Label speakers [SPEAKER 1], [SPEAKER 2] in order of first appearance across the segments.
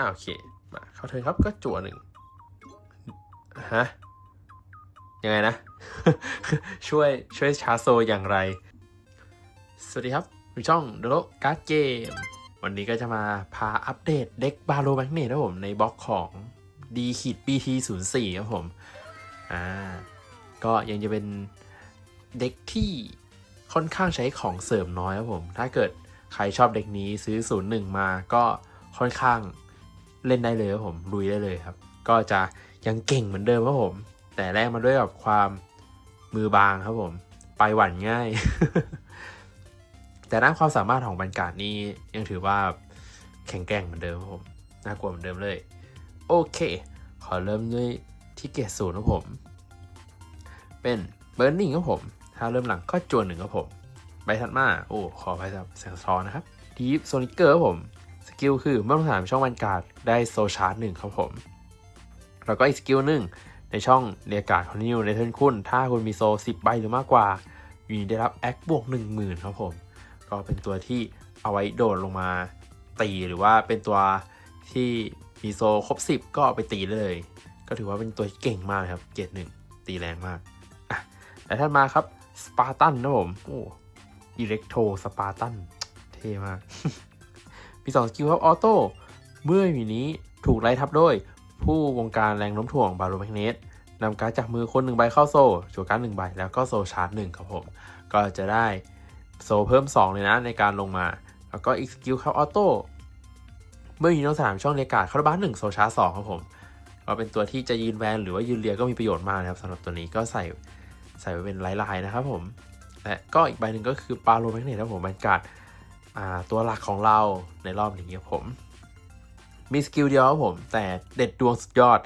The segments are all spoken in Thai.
[SPEAKER 1] อ่าโอเค มาเข้าเทิร์นครับก็จั่วหนึ่งฮะยังไงนะ ช่วยช่วยชาโซอย่างไร สวัสดีครับอยู่ช่องโดโ o การ์ดเกม วันนี้ก็จะมาพาอัปเดตเด็กบาโลแมกเนตครับผม ในบล็อกของ d ขีด BT 0 4ครับผม อ่า ก็ยังจะเป็นเด็กที่ค่อนข้างใช้ของเสริมน้อยครับผม ถ้าเกิดใครชอบเด็กนี้ซื้อ 01 มาก็ค่อนข้าง เล่นได้เลยครับผมลุยได้เลยครับ ก็จะยังเก่งเหมือนเดิมครับผม แต่แรกมาด้วยกับความมือบางครับผม ไปหวั่นง่าย แต่ด้านความสามารถของบรรยากาศนี่ยังถือว่าแข็งแกร่งเหมือนเดิมครับผมน่ากลัวเหมือนเดิมเลย โอเค ขอเริ่มด้วยที่เกรดศูนย์ครับผม เป็นเบิร์น i ิงครับผม ถ้าเริ่มหลังก็จวนหนึ่งครับผมใบถัดมา โอ้ ขอไปกับแสงสะท้อนนะครับดีฟโซนิเกอร์ครับผม สกิลคือเมื่อลงสนามช่องวันการ์ดได้โซชาร์จหนึ่งครับผม แล้วก็อีกสกิลหนึ่งในช่องเรียกการ์ดคอนติเนียในเทิร์นคุณ ถ้าคุณมีโซ 10 ใบหรือมากกว่ามีได้รับแอคบวก 10,000 ครับผม ก็เป็นตัวที่เอาไว้โดดลงมาตีหรือว่าเป็นตัวที่มีโซครบ 10 ก็เอาไปตีได้เลย ก็ถือว่าเป็นตัวเก่งมากครับเกรดหนึ่งตีแรงมากอะและท่านมาครับสปาร์ตันนะผมโอ้อิเล็กโทสปาร์ตันเท่มาก มี2สกิลครับออโต้เมื่อมีนี้ถูกไล่ทับโดย ผู้วงการแรงโน้มถ่วงบาโลแมกเนตนำการดจากมือคนหนึ่งใบเข้าโซ่จั่วการดหนึ่งใบ แล้วก็โซชาร์จหนึ่งครับผม ก็จะได้โซเพิ่ม 2 เลยนะในการลงมา แล้วก็อีกสกิลครับออโต้เมื่ออยู่ในสนามช่องเรียกาดคาร์บ้านหนึ่งโซชาร์สองครับผมก็เป็นตัวที่จะยืนแวนหรือว่ายืนเรียก็มีประโยชน์มากนะครับสำหรับตัวนี้ก็ใส่ใส่ไว้เป็นลายๆนะครับผมและก็อีกใบหนึ่งก็คือปาโลแมกเนตครับผมบรรยากาศอ่า ตัวหลักของเราในรอบนี้ครับผม มีสกิลเดียวครับผม แต่เด็ดดวงสุดยอด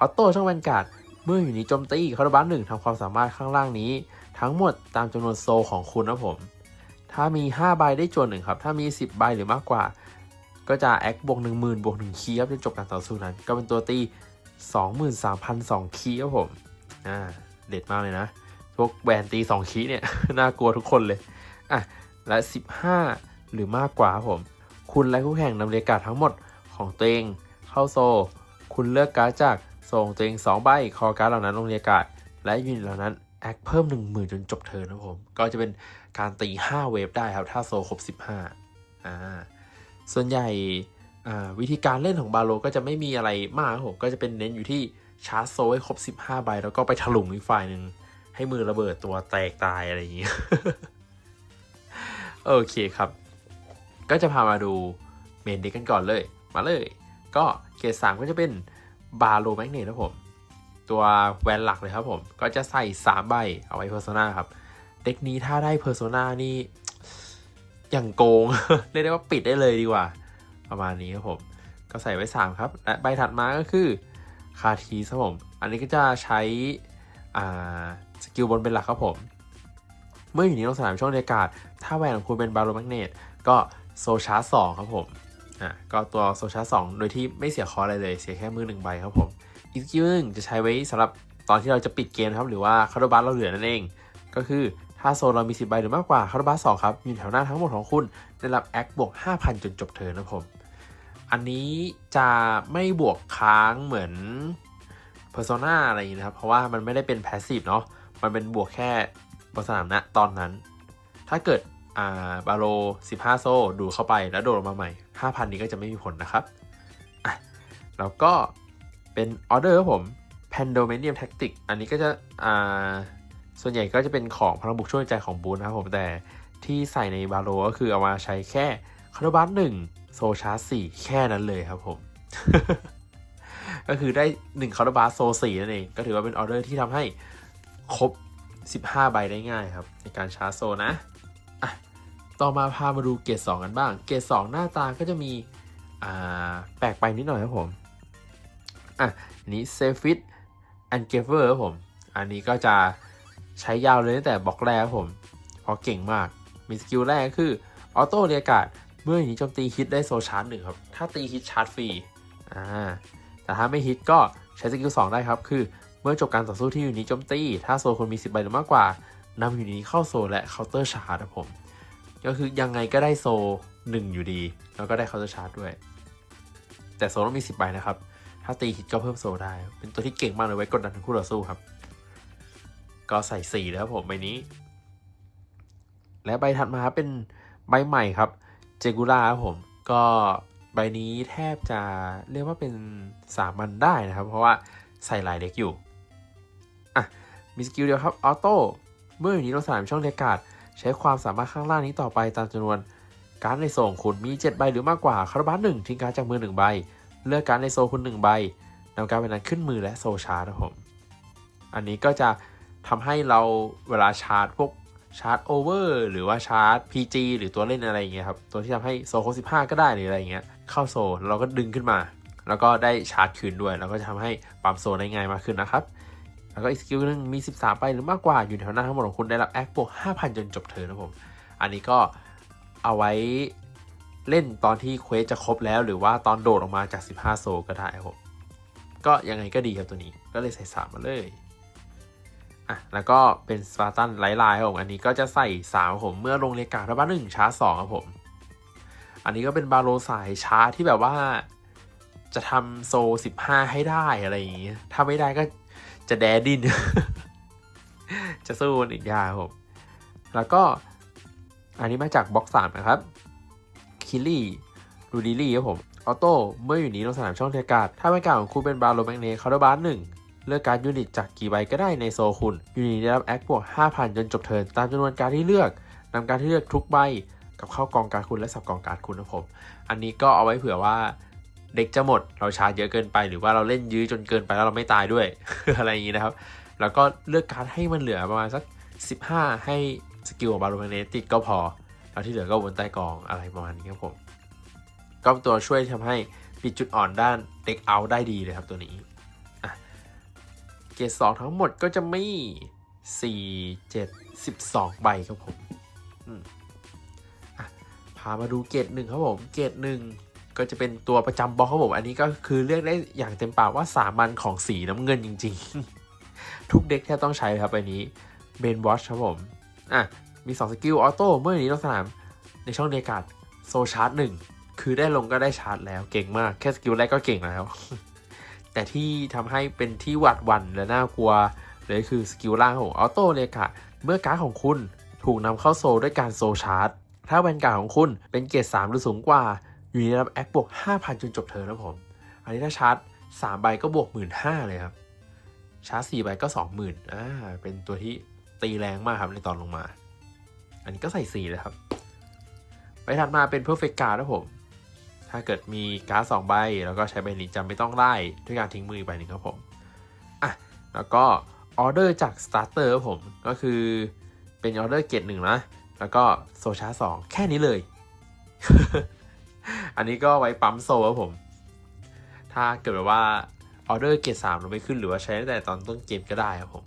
[SPEAKER 1] ออโต้ช่องบรรยากาศเมื่ออยู่ในโจมตีคาร์บันหนึ่งทำความสามารถข้างล่างนี้ ทั้งหมดตามจำนวนโซของคุณนะผม ถ้ามี 5 ใบได้จวนหนึ่งครับ ถ้ามี 10 ใบหรือมากกว่า ก็จะแอคบวก1 0,000บวก1คีย์ครับจนจบการต่อสู้นั้น ก็เป็นตัวตี23,002คีย์ครับผมอ่าเด็ดมากเลยนะ พวกแวนตี2คีย์เนี่ย น่ากลัวทุกคนเลยอะ และ 15 หรือมากกว่าผม คุณและคู่แข่งนำเรียกาทั้งหมดของตัวเองเข้าโซ คุณเลือกการ์ดจากโซของตัวเอง 2 ใบ คอการ์ดเหล่านั้นลงเรียการ์และยูนิตเหล่านั้นแอคเพิ่ม 10,000 จนจบเทิร์นนะครับผม ก็จะเป็นการตี 5 เวฟได้ครับ ถ้าโซครบ 15อ่าส่วนใหญ่วิธีการเล่นของบาโลก็จะไม่มีอะไรมากครับผม ก็จะเป็นเน้นอยู่ที่ชาร์จโซให้ครบ 15 ใบ แล้วก็ไปถลุงอีกฝ่ายหนึ่งให้มือระเบิดตัวแตกตายอะไรอย่างนี้ โอเคครับ ก็จะพามาดูเมนเด็กกันก่อนเลย มาเลย ก็เกรดสามก็จะเป็นบาโลแมกเนตครับผม ตัวแวนหลักเลยครับผม ก็จะใส่ 3 ใบเอาไว้เพอร์โซนาครับ เด็กนี้ถ้าได้เพอร์โซนานี่อย่างโกง เรียกได้ว่าปิดได้เลยดีกว่า ประมาณนี้ครับผม ก็ใส่ไว้ 3 ครับ และใบถัดมาก็คือคาทีครับผม อันนี้ก็จะใช้สกิลบนเป็นหลักครับผม เมื่ออยู่ในลงสนามช่องอากาศ ถ้าแหวนของคุณเป็นบาโลแมกเนตก็โซชาร์สองครับผมอะก็ตัวโซชาร์สองโดยที่ไม่เสียคออะไรเลยเสียแค่มือหนึ่งใบครับผมอีกสกิลหนึงจะใช้ไว้สำหรับตอนที่เราจะปิดเกมครับหรือว่าคาร์บัสเราเหลือนั่นเอง ก็คือถ้าโซนเรามี 10 ใบหรือมากกว่าคาร์บัสสองครับอยู่แถวหน้าทั้งหมดของคุณได้รับแอคบวก 5,000 จนจบเทิร์นนะครับผม อันนี้จะไม่บวกค้างเหมือน Persona อะไรอย่างนี้นะครับ เพราะว่ามันไม่ได้เป็น Passive เนาะมันเป็นบวกแค่ บนสนามนะตอนนั้น ถ้าเกิดอ่าบาโล 15 โซ่ดูเข้าไปแล้วโดดออกมาใหม่ 5,000 นี้ก็จะไม่มีผลนะครับอะแล้วก็เป็นออเดอร์ครับผม Pandomanium Tactic อันนี้ก็จะอ่าส่วนใหญ่ก็จะเป็นของพลังบุกช่วยใจของบูนนะครับผมแต่ที่ใส่ในบาโลก็คือเอามาใช้แค่คาร์บัสหนึ่งโซชาร์สี่แค่นั้นเลยครับผม ก็คือได้1คาร์บัสโซสี่นั่นเอง ก็ถือว่าเป็นออเดอร์ที่ทำให้ครบ 15 ใบได้ง่ายครับ ในการชาร์จโซนะอะต่อมาพามาดูเกรด2กันบ้าง เกรด2หน้าตาก็จะมีอ่าแปลกไปนิดหน่อยครับผมอะนี้เซฟิตแอนเกเวอร์ครับผม อันนี้ก็จะใช้ยาวเลยตั้งแต่บล็อกแรกครับผม เพราะเก่งมาก มีสกิลแรกก็คือออโต้เรียกาศเมื่ออย่างนี้โจมตีฮิตได้โซชาร์จหนึ่งครับ ถ้าตีฮิตชาร์จฟรี อ่า แต่ถ้าไม่ฮิตก็ใช้สกิล2ได้ครับ คือ เมื่อจบการต่อสู้ที่อยู่นี้โจมตี ถ้าโซคนมี 10 ใบหรือมากกว่านำอยู่นี้เข้าโซและเคาน์เตอร์ชาร์จครับผม ก็คือยังไงก็ได้โซ 1 อยู่ดี แล้วก็ได้เคาน์เตอร์ชาร์จด้วย แต่โซต้องมี 10 ใบนะครับ ถ้าตีฮิตก็เพิ่มโซได้ เป็นตัวที่เก่งมากเลยไว้กดดันทั้งคู่ต่อสู้ครับ ก็ใส่4แล้วผมใบนี้ และใบถัดมาเป็นใบใหม่ครับ เจกูล่าครับผม ก็ใบนี้แทบจะเรียกว่าเป็นสามัญได้นะครับ เพราะว่าใส่หลายเด็กอยู่ มีสกิลเดียวครับ ออโต้ เมื่ออยู่นี้ลงสนามช่องเรียกการ์ดใช้ความสามารถข้างล่างนี้ต่อไปตามจำนวน การในโซของคุณมี 7 ใบหรือมากกว่าคาร์บัสหนึ่งทิ้งการจากมือ 1 ใบ เลือกการในโซคุณ 1 ใบนำการ์ดใบนั้นขึ้นมือและโซชาร์จนะครับผม อันนี้ก็จะทำให้เราเวลาชาร์จพวกชาร์จโอเวอร์หรือว่าชาร์จ PG หรือตัวเล่นอะไรอย่างเงี้ยครับ ตัวที่ทำให้โซโค15ก็ได้หรืออะไรเงี้ยเข้าโซเราก็ดึงขึ้นมา แล้วก็ได้ชาร์จคืนด้วย แล้วก็จะทำให้ปั๊มโซได้ง่ายมากขึ้นนะครับ แล้วก็อีกสกิลหนึงมี 13 ไปหรือมากกว่าอยู่แถวหน้าทั้งหมดของคุณได้รับแอคบวก 5,000 จนจบเทิร์นนะผม อันนี้ก็เอาไว้เล่นตอนที่เควสจะครบแล้วหรือว่าตอนโดดออกมาจาก 15 โซก็ได้ครับก็ยังไงก็ดีครับตัวนี้ก็เลยใส่ 3 มาเลยอะแล้วก็เป็นสปาร์ตันไลท์ไลน์ครับผมอันนี้ก็จะใส่3ครับผมเมื่อลงเลกาทับ้านหนึ่งชาร์จ2ครับผม อันนี้ก็เป็นบาโลสายชาร์จที่แบบว่าจะทำโซ 15 ให้ได้อะไรอย่างงี้ถ้าไม่ได้ก็ จะแดดดินจะสู้อีกยากครับผมแล้วก็อันนี้มาจากบล็อกสามนะครับ คิลลี่รูดิลี่ครับผม ออโต้ เมื่ออยู่นี้ลงสนามช่องเทียการ์ดถ้าเป็นการของคุณเป็นบาร์โลแมกเนคาร์ดบาร์หนึ่งเลือกการยูนิตจากกี่ใบก็ได้ในโซคุณ ยูนิตได้รับแอคบวก5,000 จนจบเทิร์นตามจำนวนการที่เลือกนำการที่เลือกทุกใบกับเข้ากองการคุณและสับกองการคุณนะผม อันนี้ก็เอาไว้เผื่อว่า เด็กจะหมดเราชาร์จเยอะเกินไป หรือว่าเราเล่นยื้อจนเกินไปแล้วเราไม่ตายด้วย อะไรอย่างนี้นะครับ แล้วก็เลือกการให้มันเหลือประมาณสัก 15 ให้สกิลของบาโลแมเนติกก็พอ แล้วที่เหลือก็วนใต้กองอะไรประมาณนี้ครับผมก็ตัวช่วยทำให้ปิดจุดอ่อนด้านเด็กเอาได้ดีเลยครับตัวนี้เกรดสองทั้งหมดก็จะมี4 7 12ใบครับผมอะพามาดูเกรดหนึ่งครับผม เกรดหนึ่ง ก็จะเป็นตัวประจำบล็อกครับผมอันนี้ก็คือเรียกได้อย่างเต็มปากว่าสามัญของสีน้ำเงินจริง ๆ ทุกเด็กแทบต้องใช้ครับอันนี้เบนวอชครับผมอะมี 2 สกิลออโต้เมื่อนี้ลงสนามในช่องเดกาดโซชาร์จหนึ่งคือได้ลงก็ได้ชาร์จแล้วเก่งมากแค่สกิลแรกก็เก่งแล้ว แต่ที่ทำให้เป็นที่หวาดหวั่นและน่ากลัวเลยคือสกิลล่างของออโต้เดการ์ดเมื่อการ์ดของคุณถูกนำเข้าโซด้วยการโซชาร์จถ้าแวนการ์ดของคุณเป็นเกรด3หรือสูงกว่า อยู่ในระดับแอคบวก 5,000 จนจบเทิร์นะผม อันนี้ถ้าชาร์จ 3 ใบก็บวก 1 5ื่นเลยครับ ชาร์จ 4 ใบก็ 20,000อ่าเป็นตัวที่ตีแรงมากครับในตอนลงมา อันนี้ก็ใส่ 4 เลยครับ ไปถัดมาเป็น perfect card นะผม ถ้าเกิดมีการ์ดสองใบ แล้วก็ใช้ใบนี้จำไม่ต้องไล่ด้วยการทิ้งมืออีกใบหนึ่งครับผมอะแล้วก็ออเดอร์จาก starter ครับผมก็คือเป็นออเดอร์เกตหนึ่งนะ แล้วก็โซชาร์สองแค่นี้เลย อันนี้ก็ไว้ปั๊มโซครับผม ถ้าเกิดแบบว่าออเดอร์เกตสามเราไม่ขึ้นหรือว่าใช้ตั้งแต่ตอนต้นเกมก็ได้ครับผม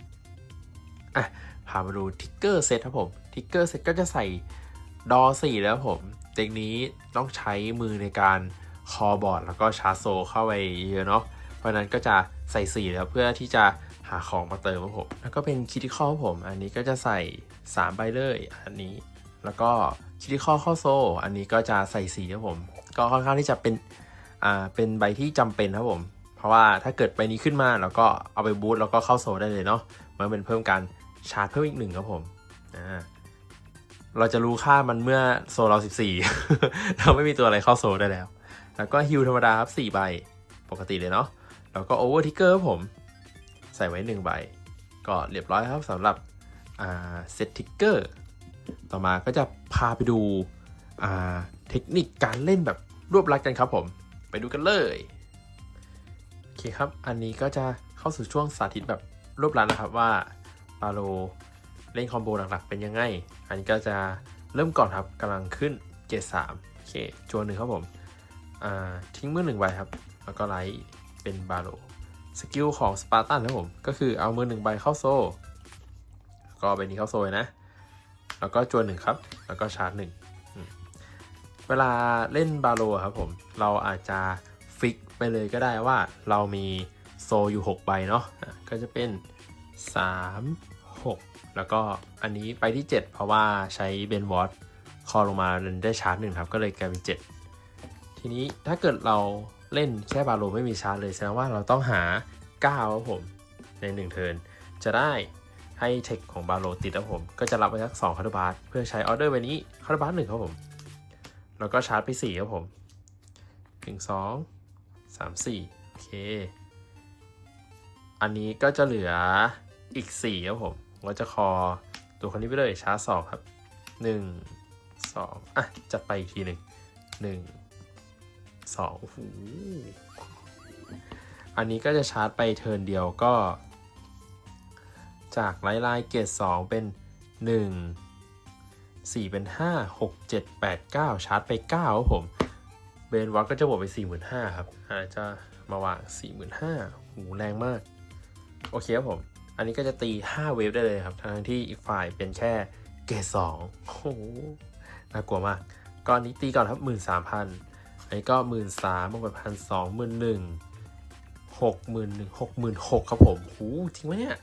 [SPEAKER 1] อะพามาดูทิกเกอร์เซตครับผมทิกเกอร์เซตก็จะใส่ดอสี่แล้วผมเด็กนี้ต้องใช้มือในการคอบอร์ดแล้วก็ชาร์จโซเข้าไปเยอะเนาะเพราะนั้นก็จะใส่4แล้วเพื่อที่จะหาของมาเติมครับผม แล้วก็เป็นคิติคอลผม อันนี้ก็จะใส่3ใบเลย อันนี้ แล้วก็คิติคอลเข้าโซ อันนี้ก็จะใส่4ครับผม ก็ค่อนข้างที่จะเป็นอ่าเป็นใบที่จำเป็นครับผม เพราะว่าถ้าเกิดใบนี้ขึ้นมาแล้วก็เอาไปบูทแล้วก็เข้าโซได้เลยเนาะมันเป็นเพิ่มการชาร์จเพิ่มอีกหนึ่งครับผมอ่าเราจะรู้ค่ามันเมื่อโซเรา 14 เราไม่มีตัวอะไรเข้าโซได้แล้ว แล้วก็ฮิลธรรมดาครับ4ใบปกติเลยเนาะแล้วก็โอเวอร์ทิกเกอร์ผมใส่ไว้ 1 ใบ ก็เรียบร้อยครับสำหรับอ่าเซตทิกเกอร์ต่อมาก็จะพาไปดูอ่า เทคนิคการเล่นแบบรวบลัดกันครับผม ไปดูกันเลยโอเคครับ อันนี้ก็จะเข้าสู่ช่วงสาธิตแบบรวบลัดนะครับว่าปาโลเล่นคอมโบหลักๆเป็นยังไง อันนี้ก็จะเริ่มก่อนครับกำลังขึ้นเกรดสามโอเคจวนหนึ่งครับผมทิ้งมือหนึ่งใบครับ แล้วก็ไลท์เป็นบาโลสกิลของสปาร์ตันครับผม ก็คือเอามือหนึ่งใบเข้าโซ่ ก็ใบนี้เข้าโซ่นะ แล้วก็จวนหนึ่งครับ แล้วก็ชาร์จหนึ่ง เวลาเล่นบาโลครับผมเราอาจจะฟิกไปเลยก็ได้ว่าเรามีโซอยู่ 6 ใบเนาะก็จะเป็น 3 6 แล้วก็อันนี้ไปที่ 7 เพราะว่าใช้เบนวอตคอลงมาได้ชาร์จหนึ่งครับ ก็เลยกลายเป็น 7 ทีนี้ถ้าเกิดเราเล่นแค่บาโลไม่มีชาร์จเลยแสดงว่าเราต้องหา 9 ครับผม ใน 1 เทิร์นจะได้ให้เทคของบาโลติดครับผม ก็จะรับไปสัก2คาร์ดบาร์เพื่อใช้ออเดอร์ใบนี้คาร์ดบาร์หนึ่งครับผม แล้วก็ชาร์จไป4ครับผม1 2 3 4โอเค อันนี้ก็จะเหลืออีก4ครับผมก็จะคอตัวคนนี้ไปเลยชาร์จสองครับ 1 2อะจัดไปอีกทีหนึ่งหนึ่งสองโอ้โหอันนี้ก็จะชาร์จไปเทิร์นเดียวก็ จากไลน์ไลน์เกรด2เป็น 1 4 เป็น 5 6 7 8 9 ชาร์จไป 9 ครับผม เบนวัตก็จะบวกไป 45,000 ครับ อาจจะมาวาง 45,000หูแรงมาก โอเคครับผม อันนี้ก็จะตี 5 เวฟได้เลยครับ ทั้งที่อีกฝ่ายเป็นแค่เกรด2โอ้โห น่ากลัวมาก ก้อนนี้ตีก่อนครับ 13,000 อันนี้ก็ 1 3 0 0 0 0บวกไปพันสองหมื่นหนึ่งหกหมื่นหนึ่งหกหมื่นหกครับผมหูจริงไหมเนี่ย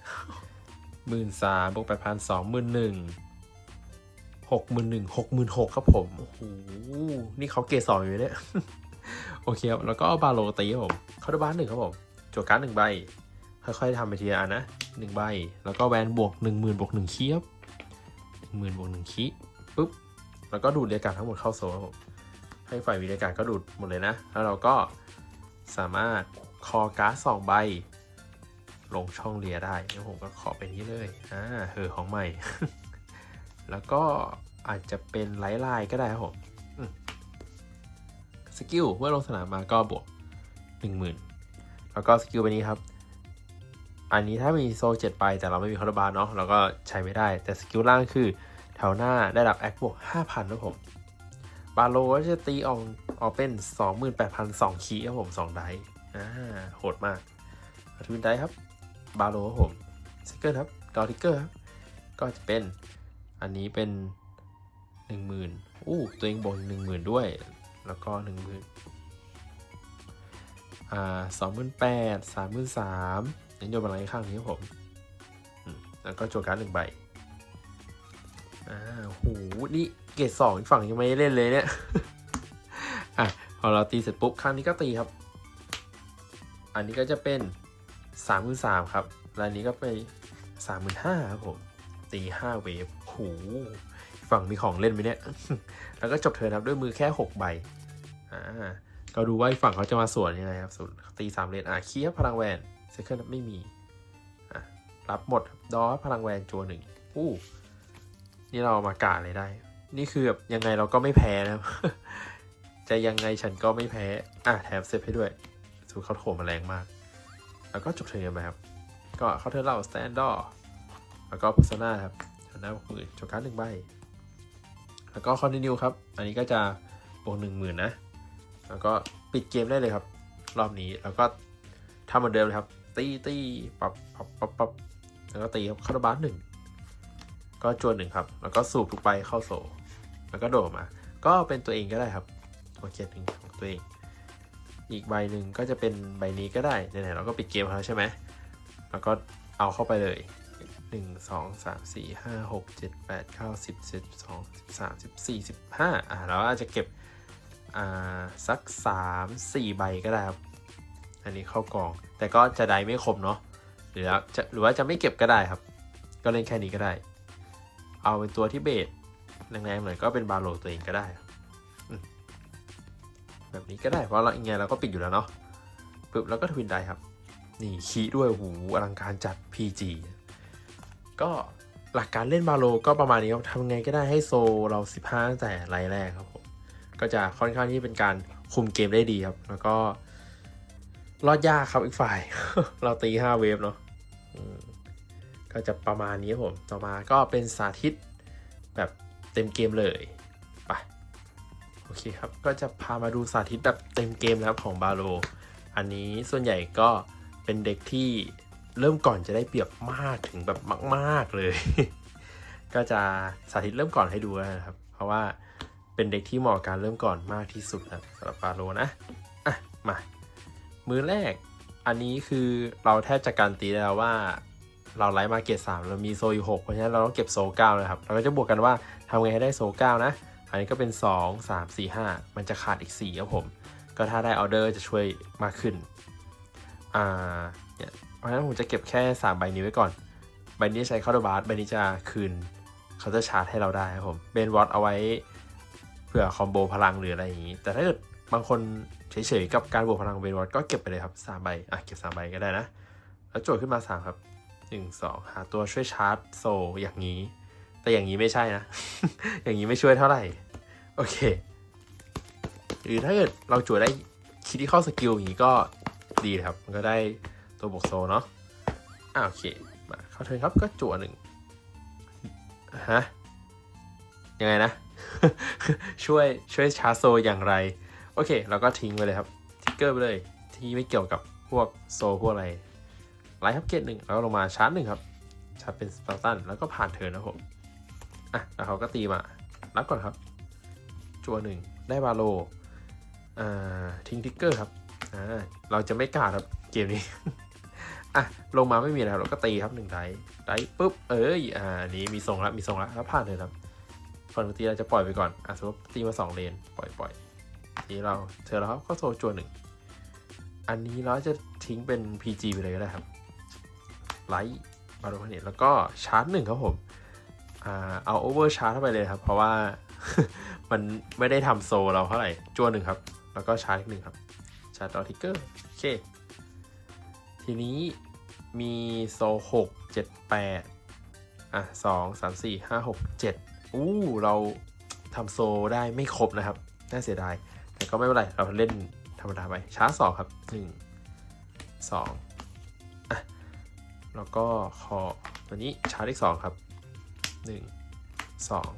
[SPEAKER 1] หมื่นสามบวกไปพันสองหมื่นหนึ่ง หกหมื่นหนึ่งหกหมื่นหกครับผมโอ้โหนี่เขาเกรดสองอยู่เนี่ยโอเคครับแล้วก็เอาบาโลตีครับผมเข้าด้วยบ้านหนึ่งครับผมจวดการ์ดหนึ่งใบ ค่อยๆทำไปทีละอันนะหนึ่งใบ แล้วก็แวนบวกหนึ่งหมื่นบวกหนึ่งคีครับหนึ่งหมื่นบวกหนึ่งคีปุ๊บแล้วก็ดูดเรียกการทั้งหมดเข้าโซ่ครับผมให้ฝ่ายวิเรียกการก็ดูดหมดเลยนะ แล้วเราก็สามารถคอการ์ดสองใบ ลงช่องเรียได้แล้วผมก็ขอเป็นนี้เลยอ่าเฮอของใหม่ แล้วก็อาจจะเป็นไลท์ไลน์ก็ได้ครับผมสกิลเมื่อลงสนามมาก็บวก 10,000 แล้วก็สกิลไปนี้ครับ อันนี้ถ้ามีโซเจ็ดไปแต่เราไม่มีคาร์บาร์เนาะเราก็ใช้ไม่ได้ แต่สกิลล่างคือแถวหน้าได้รับแอคบวก 5,000นะผม บาโลก็จะตีออกออกเป็น 28,002คีครับผม 2 ไดอ่าโหดมากทวินไดครับ บาโลครับผมสเกอร์ครับดอทิกเกอร์ครับ ก็จะเป็น อันนี้เป็น10,000อู้ตัวเองบวก10,000ด้วย แล้วก็10,000อ่า28,000 33,000นี่โยนบัลลังก์ข้างนี้ครับผม แล้วก็โจการ์ดหนึ่งใบ อ่าโหนี่เกรดสองฝั่งยังไม่เล่นเลยเนี่ย อะ พอเราตีเสร็จปุ๊บครั้งนี้ก็ตีครับ อันนี้ก็จะเป็นสามหมื่นสามครับ และนี้ก็ไปสามหมื่นห้าครับผม ตีห้าเวฟ หฝั่งมีของเล่นไหมเนี่ย แล้วก็จบเทิร์นครับด้วยมือแค่หกใบ อ่า ก็ดูว่าฝั่งเขาจะมาสวนยังไงครับส่วนตีสามเลนอะเคียบพลังแวนเซคันด์ไม่มี อะ รับหมดดอพลังแวนจัวหนึ่งอู้นี่เรามากาเลยได้ นี่คือแบบยังไงเราก็ไม่แพ้นะครับ จะยังไงฉันก็ไม่แพ้ อะแถมเซฟให้ด้วย สูเขาโถมมาแรงมาก แล้วก็จบเทิร์นกันไปครับ ก็เขาเทิร์นเราสแตนดอร์แล้วก็พัซนาครับ นะบวกหมื่นจบการ์ดหนึ่งใบ แล้วก็คอนติเนียครับ อันนี้ก็จะบวกหนึ่งหมื่นนะ แล้วก็ปิดเกมได้เลยครับ รอบนี้ แล้วก็ทำเหมือนเดิมเลยครับ ตีตีปับปับปับปับแล้วก็ตีครับคาร์บาสหนึ่ง ก็จวนหนึ่งครับ แล้วก็สูบทุกใบเข้าโซ แล้วก็โดดมา ก็เป็นตัวเองก็ได้ครับตัวเกียรหนึ่งของตัวเอง อีกใบหนึ่งก็จะเป็นใบนี้ก็ได้ไหนๆเราก็ปิดเกมแล้วใช่ไหม แล้วก็เอาเข้าไปเลย หนึ่งสองสามสี่ห้าหกเจ็ดแปดเก้าสิบสิบสองสิบสามสิบสี่สิบห้าอ่าเราอาจจะเก็บอ่าสักสามสี่ใบก็ได้ครับ อันนี้เข้ากอง แต่ก็จะได้ไม่ครบเนาะหรือจะหรือว่าจะไม่เก็บก็ได้ครับ ก็เล่นแค่นี้ก็ได้ เอาเป็นตัวที่เบสแรงๆหน่อยก็เป็นบาโลตัวเองก็ได้แบบนี้ก็ได้เพราะเราอย่างไงเราก็ปิดอยู่แล้วเนาะปึ๊บแล้วก็ทวินได้ครับ นี่คีด้วยหูอลังการจัด PG ก็หลักการเล่นบาโลก็ประมาณนี้ครับทำไงก็ได้ให้โซเรา 15 แต่ไล่แรกครับผมก็จะค่อนข้างที่เป็นการคุมเกมได้ดีครับ แล้วก็รอดยากครับอีกฝ่าย เราตี 5 เวฟเนาะก็จะประมาณนี้ครับผม ต่อมาก็เป็นสาธิตแบบเต็มเกมเลยไปโอเคครับ ก็จะพามาดูสาธิตแบบเต็มเกมแล้วของบาโล อันนี้ส่วนใหญ่ก็เป็นเด็กที่ เริ่มก่อนจะได้เปรียบมากถึงแบบมาก ๆเลย ก็จะสาธิตเริ่มก่อนให้ดูนะครับ เพราะว่าเป็นเด็กที่เหมาะกับการเริ่มก่อนมากที่สุดครับสำหรับบาโลนะอะมามือแรกอันนี้คือเราแทบจะการนตีแล้วว่าเราไลฟ์มาเก็ตสามเรามีโซอยู่หกเพราะฉะนั้นเราต้องเก็บโซเก้านะครับ เราก็จะบวกกันว่าทำไงให้ได้โซเก้านะ อันนี้ก็เป็น2 3 4 5มันจะขาดอีก4ครับผม ก็ถ้าได้ออเดอร์จะช่วยมากขึ้น อ่าเนี่ย เพราะฉะนั้นผมจะเก็บแค่ 3 ใบนี้ไว้ก่อน ใบนี้ใช้คาร์ดบาร์ใบนี้จะคืนเขาจะชาร์จให้เราได้ครับผมเบนวอตเอาไว้เผื่อคอมโบพลังหรืออะไรอย่างนี้ แต่ถ้าเกิดบางคนเฉยๆกับการบวกพลังเบนวอตก็เก็บไปเลยครับสามใบอะเก็บสามใบก็ได้นะ แล้วโจทย์ขึ้นมาสามครับหนึ่งสองหาตัวช่วยชาร์จโซอย่างนี้ แต่อย่างนี้ไม่ใช่นะ อย่างนี้ไม่ช่วยเท่าไหร่ โอเค หรือถ้าเกิดเราจวดได้คิดที่ข้าสกิลอย่างนี้ก็ดีครับ มันก็ได้ ตัวบวกโซเนาะอ่าโอเค มาเข้าเทินครับก็จั่วหนึ่งฮะยังไงนะ ช่วยช่วยชาร์จโซอย่างไร โอเค เราก็ทิ้งไปเลยครับทิกเกอร์ไปเลย ที่ไม่เกี่ยวกับพวกโซพวกอะไรไลท์ครับเกตหนึ่งแล้วลงมาชาร์จหนึ่งครับ ชาร์จเป็นสปาร์ตันแล้วก็ผ่านเทินนะผมอะแล้วเขาก็ตีมารับก่อนครับ จัวหนึ่งได้บาโลอ่าทิ้งทิกเกอร์ครับอ่าเราจะไม่กล้าครับเกมนี้ อะลงมาไม่มีแล้วเราก็ตีครับหนึ่งไดไดปุ๊บเอ้ยอ่านี้มีทรงแล้วมีทรงแล้วแล้วผ่านเลยครับฝั่งตีเราจะปล่อยไปก่อนอะสมมติตีมาสองเลนปล่อยปล่อยทีเราเธอแล้วครับก็โซจัวหนึ่งอันนี้เราจะทิ้งเป็น PG ไปเลยก็ได้ครับไลท์บาโลพเนตแล้วก็ชาร์จหนึ่งครับผมอ่าเอาโอเวอร์ชาร์จเข้าไปเลยครับ เพราะว่ามันไม่ได้ทำโซเราเท่าไหร่จัวหนึ่งครับ แล้วก็ชาร์จหนึ่งครับ ชาร์จต่อทิกเกอร์โอเค ทีนี้มีโซหกเจ็ดแปดอะสองสามสี่ห้าหกเจ็ดอู้เราทำโซได้ไม่ครบนะครับ น่าเสียดาย แต่ก็ไม่เป็นไร เราเล่นธรรมดาไปชาร์จสองครับหนึ่งสองอะ แล้วก็คอตัวนี้ชาร์จอีกสองครับหนึ่งสอง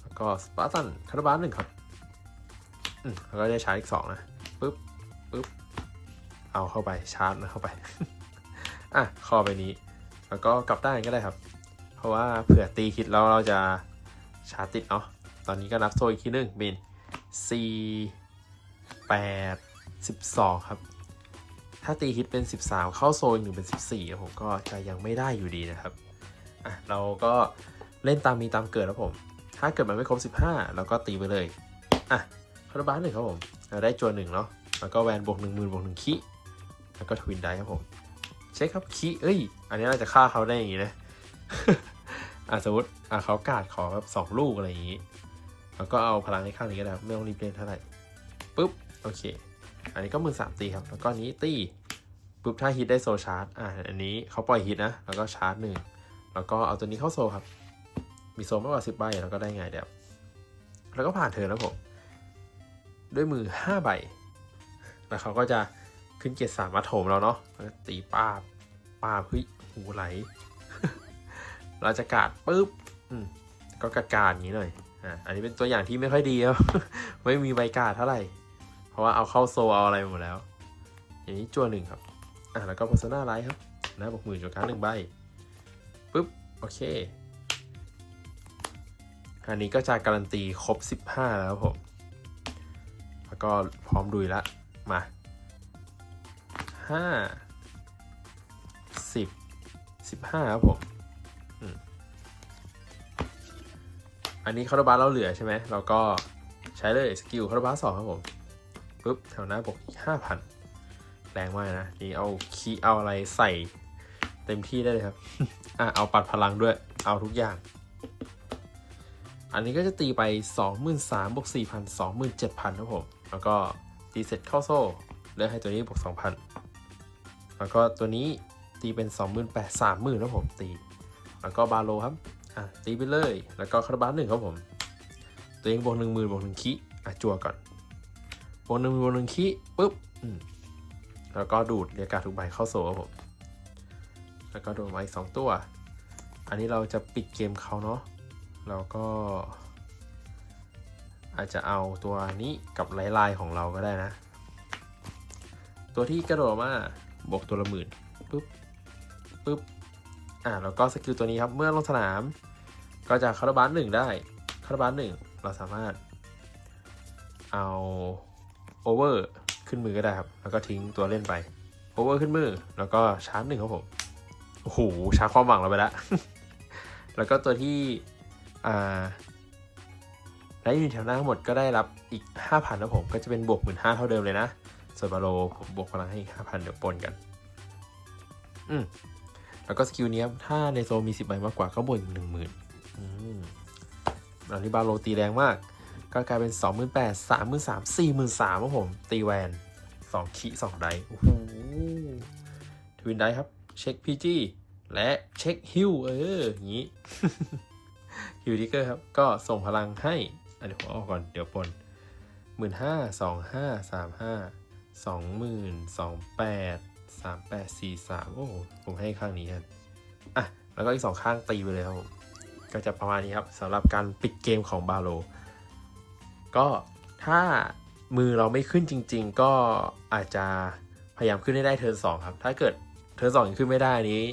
[SPEAKER 1] แล้วก็สปาร์ตันคาร์บานหนึ่งครับ อืมแล้วก็ได้ชาร์จอีกสองนะ ปึ๊บ ปึ๊บ เอาเข้าไปชาร์จนเข้าไป อะคอไปนี้ แล้วก็กลับด้านก็ได้ครับ เพราะว่าเผื่อตีฮิตแล้วเราจะชาร์จติดเนาะตอนนี้ก็นับโซ่อีกทีหนึ่งเป็นสี่แปดสิบสองครับ ถ้าตีฮิตเป็น 13 เข้าโซนหนึ่งเป็น 14ผมก็จะยังไม่ได้อยู่ดีนะครับอะเราก็เล่นตามมีตามเกิดแล้วผม ถ้าเกิดมันไม่ครบ 15 เราก็ตีไปเลยอะคาร์บานหนึ่งครับผม เราได้จวนหนึ่งเนาะ แล้วก็แวนบวกหนึ่งหมื่นบวกหนึ่งคิ แล้วก็ทวินได้ครับผมเช็คครับคิเอ้ย อันนี้เราจะฆ่าเขาได้อย่างงี้นะอะสมมติอะเขากาดขอแบบสองลูกอะไรอย่างงี้แล้วก็เอาพลังในข้างนี้ก็ได้ไม่ต้องรีบเล่นเท่าไหร่ปุ๊บโอเค อันนี้ก็มือสามตีครับแล้วก็นี้ตีปุ๊บถ้าฮิตได้โซชาร์จอ่าอันนี้เขาปล่อยฮิตนะแล้วก็ชาร์จหนึ่งแล้วก็เอาตัวนี้เข้าโซครับ มีโซมากกว่าสิบใบแล้วก็ได้ไงเดี๋ยวแล้วก็ผ่านเธอแล้วผมด้วยมือห้าใบแล้วเขาก็จะ ขึ้นเกียร์สามมาโถมเราเนาะตีป้าบป้าบเฮ้ยหูไหล เราจะกาดปุ๊บก็กาดกาดอย่างนี้หน่อยอ่าอันนี้เป็นตัวอย่างที่ไม่ค่อยดีครับไม่มีใบกาดเท่าไหร่ เพราะว่าเอาเข้าโซเอาอะไรหมดแล้ว อย่างนี้จั่วหนึ่งครับอะแล้วก็ persona light ครับนะบอกหมื่นจุดการหนึ่งใบปุ๊บโอเคอันนี้ก็จะการันตีครบ 15 แล้วครับผม แล้วก็พร้อมดุยละ มา 5 10 15ครับผมอันนี้คาร์บาเราเหลือใช่ไหมเราก็ใช้เลยสกิลคาร์บาสองครับผมปุ๊บแถวหน้าบอกอีกห้าพันแรงมากนะนี่เอาคีเอาอะไรใส่เต็มที่ได้เลยครับ อะ เอาปัดพลังด้วย เอาทุกอย่าง อันนี้ก็จะตีไป 23,000บวก4,000 27,000ครับผม แล้วก็ตีเสร็จเข้าโซ่เลือกให้ตัวนี้บวก2,000 แล้วก็ตัวนี้ตีเป็น 28,000 30,000ครับผมตี แล้วก็บาโลครับอะตีไปเลย แล้วก็คาราบาลหนึ่งครับผม ตัวเองบวก10,000บวก1คิอะจั่วก่อนบนหนึ่งบนหนึ่งขี้ปุ๊บอืมแล้วก็ดูดเรียกการดทุกใบเข้าโซ่ครับผม แล้วก็โดนมาอีกสองตัว อันนี้เราจะปิดเกมเขาเนาะเราก็ อาจจะเอาตัวนี้กับไลน์ไลน์ของเราก็ได้นะ ตัวที่กระโดดมา บวกตัวละหมื่นปุ๊บปุ๊บอ่าแล้วก็สกิลตัวนี้ครับ เมื่อลงสนาม ก็จะคาร์บานหนึ่งได้คาร์บานหนึ่งเราสามารถ เอาโอเวอร์ขึ้นมือก็ได้ครับ แล้วก็ทิ้งตัวเล่นไปโอเวอร์ขึ้นมือ แล้วก็ชาร์จหนึ่งครับผมโอ้โหชาร์จความหวังเราไปล้วแล้วก็ตัวที่อ่าและยูนิตแถวหน้าทั้งหมดก็ได้รับอีก 5,000นะผมก็จะเป็นบวก 15,000 เท่าเดิมเลยนะ ส่วนบาโลผมบวกพลังให้อีก5,000เดี๋ยวปนกัน อืมแล้วก็สกิลนี้ถ้าในโซมี10ใบมากกว่าก็บวกอีก10,000อืมอันนี้บาโลตีแรงมาก ก็กลายเป็น28,000 33,000 43,000ครับผม ตีแวน2ขี2ไดโอ้โหทวินไดครับ เช็คพีจีและเช็คฮิวเออ อย่างนี้ฮิวดิเกอร์ครับ ก็ส่งพลังให้อันนี้ผมอออกก่อนเดี๋ยวปนหมื่นห้าสองห้าสามห้า สองหมื่นสองแปดสามแปดสี่สามโอ้ผมให้ข้างนี้ครับอะ แล้วก็อีกสองข้างตีไปเลยครับก็จะประมาณนี้ครับสำหรับการปิดเกมของบาโล ก็ถ้ามือเราไม่ขึ้นจริง ๆ ก็อาจจะพยายามขึ้นให้ได้เทิร์นสองครับ ถ้าเกิดเทิร์นสองยังขึ้นไม่ได้นี้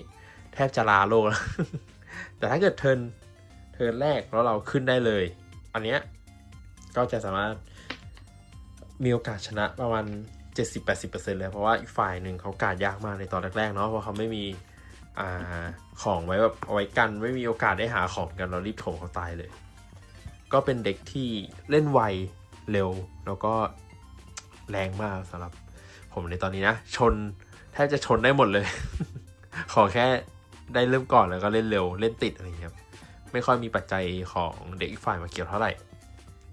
[SPEAKER 1] แทบจะลาโลกแล้ว แต่ถ้าเกิดเทิร์นเทิร์นแรกแล้วเราขึ้นได้เลย อันเนี้ยก็จะสามารถมีโอกาสชนะประมาณ 70-80%เลยเพราะว่าอีกฝ่ายหนึ่งเขาการยากมากในตอนแรกๆเนาะเพราะเขาไม่มีอ่าของไว้แบบเอาไว้กันไม่มีโอกาสได้หาของกันเรารีบโถเขาตายเลย ก็เป็นเด็กที่เล่นไวเร็วแล้วก็แรงมากสำหรับผมในตอนนี้นะ ชนแทบจะชนได้หมดเลย ขอแค่ได้เริ่มก่อนแล้วก็เล่นเร็วเล่นติดอะไรอย่างเงี้ยไม่ค่อยมีปัจจัยของเด็กอีกฝ่ายมาเกี่ยวเท่าไหร่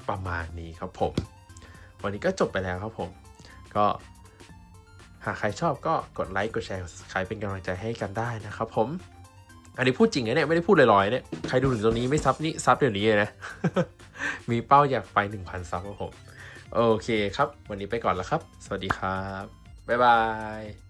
[SPEAKER 1] ประมาณนี้ครับผม วันนี้ก็จบไปแล้วครับผม ก็ หากใครชอบก็กดไลค์กดแชร์กด subscribe เป็นกำลังใจให้กันได้นะครับผม อันนี้พูดจริงนะเนี่ยไม่ได้พูดลอยๆเนี่ยใครดูถึงตรงนี้ไม่ซับนี่ซับเดี๋ยวนี้เลยนะ มีเป้าอยากไป 1,000 ซับครับผม โอเคครับ วันนี้ไปก่อนแล้วครับ สวัสดีครับ บ๊ายบาย